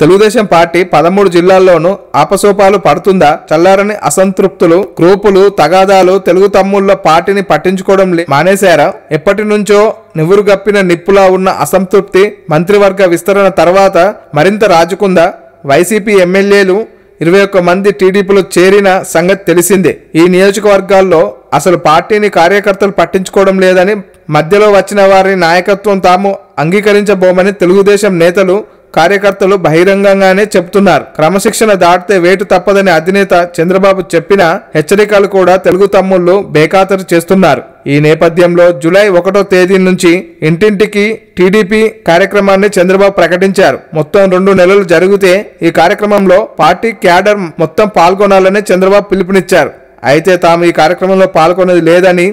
Telugu Desam party పదమూడు జిల్లాల్లోనూ ఆపసోపాలు పడుతుందా? చల్లారని అసంతృప్తులు గ్రూపులు తగాదాలు తెలుగు తమ్ముళ్ళ పార్టీని పట్టించుకోవడం మానేశారా? ఎప్పటి నుంచో నివురుగప్పిన నిప్పులా ఉన్న అసంతృప్తి మంత్రివర్గ విస్తరణ తర్వాత మరింత రాజుకుందా? వైసీపీ ఎమ్మెల్యేలు ఇరవై ఒక్క మంది టీడీపీలో చేరిన సంగతి తెలిసిందే. ఈ నియోజకవర్గాల్లో అసలు పార్టీని కార్యకర్తలు పట్టించుకోవడం లేదని మధ్యలో వచ్చిన వారి నాయకత్వం తాము అంగీకరించబోమని తెలుగుదేశం నేతలు కార్యకర్తలు బహిరంగంగానే చెబుతున్నారు క్రమశిక్షణ దాటితే వేటు తప్పదని అధినేత చంద్రబాబు చెప్పిన హెచ్చరికలు కూడా తెలుగు తమ్ముళ్ళు బేఖాతరు చేస్తున్నారు. ఈ నేపథ్యంలో జూలై ఒకటో తేదీ నుంచి ఇంటింటికి టీడీపీ కార్యక్రమాన్ని చంద్రబాబు ప్రకటించారు. మొత్తం రెండు నెలలు జరిగితే ఈ కార్యక్రమంలో పార్టీ క్యాడర్ మొత్తం పాల్గొనాలని చంద్రబాబు పిలుపునిచ్చారు. అయితే తాము ఈ కార్యక్రమంలో పాల్గొనేది లేదని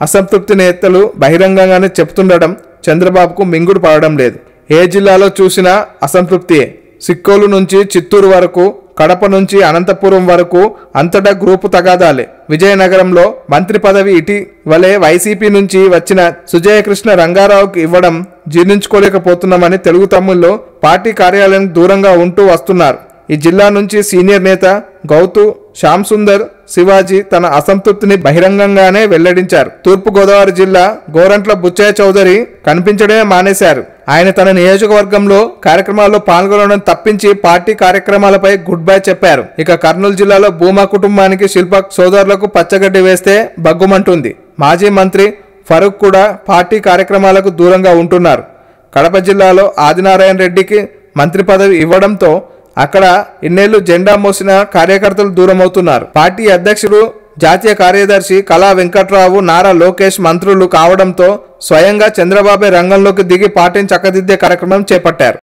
అసంతృప్తి నేతలు బహిరంగంగానే చెప్తుండడం చంద్రబాబుకు మింగుడు పడడం లేదు. ఏ జిల్లాలో చూసినా అసంతృప్తియే సిక్కోలు నుంచి చిత్తూరు వరకు కడప నుంచి అనంతపురం వరకు అంతటా గ్రూపు తగాదాలే. విజయనగరంలో మంత్రి పదవి ఇటీవలే వైసీపీ నుంచి వచ్చిన సుజయకృష్ణ రంగారావుకి ఇవ్వడం జీర్ణించుకోలేకపోతున్నామని తెలుగు తమ్ముళ్ళు పార్టీ కార్యాలయానికి దూరంగా ఉంటూ వస్తున్నారు. ఈ జిల్లా నుంచి సీనియర్ నేత గౌతు శ్యామ్ సుందర్ శివాజీ తన అసంతృప్తిని బహిరంగంగానే వెల్లడించారు. తూర్పుగోదావరి జిల్లా గోరంట్ల బుచ్చయ్య చౌదరి కనిపించడమే మానేశారు. ఆయన తన నియోజకవర్గంలో కార్యక్రమాల్లో పాల్గొనడం తప్పించి పార్టీ కార్యక్రమాలపై గుడ్ బై చెప్పారు. ఇక కర్నూలు జిల్లాలో భూమా కుటుంబానికి శిల్ప సోదరులకు పచ్చగడ్డి వేస్తే బగ్గుమంటుంది మాజీ మంత్రి ఫరూక్ కూడా పార్టీ కార్యక్రమాలకు దూరంగా ఉంటున్నారు. కడప జిల్లాలో ఆదినారాయణ రెడ్డికి మంత్రి పదవి ఇవ్వడంతో అక్కడ ఇన్నేళ్ళు జెండా మోసిన కార్యకర్తలు దూరమవుతున్నారు. పార్టీ అధ్యక్షుడు జాతీయ కార్యదర్శి కళా వెంకట్రావు నారా లోకేష్ మంత్రులు కావడంతో స్వయంగా చంద్రబాబే రంగంలోకి దిగి పార్టీని చక్కదిద్దే కార్యక్రమం చేపట్టారు.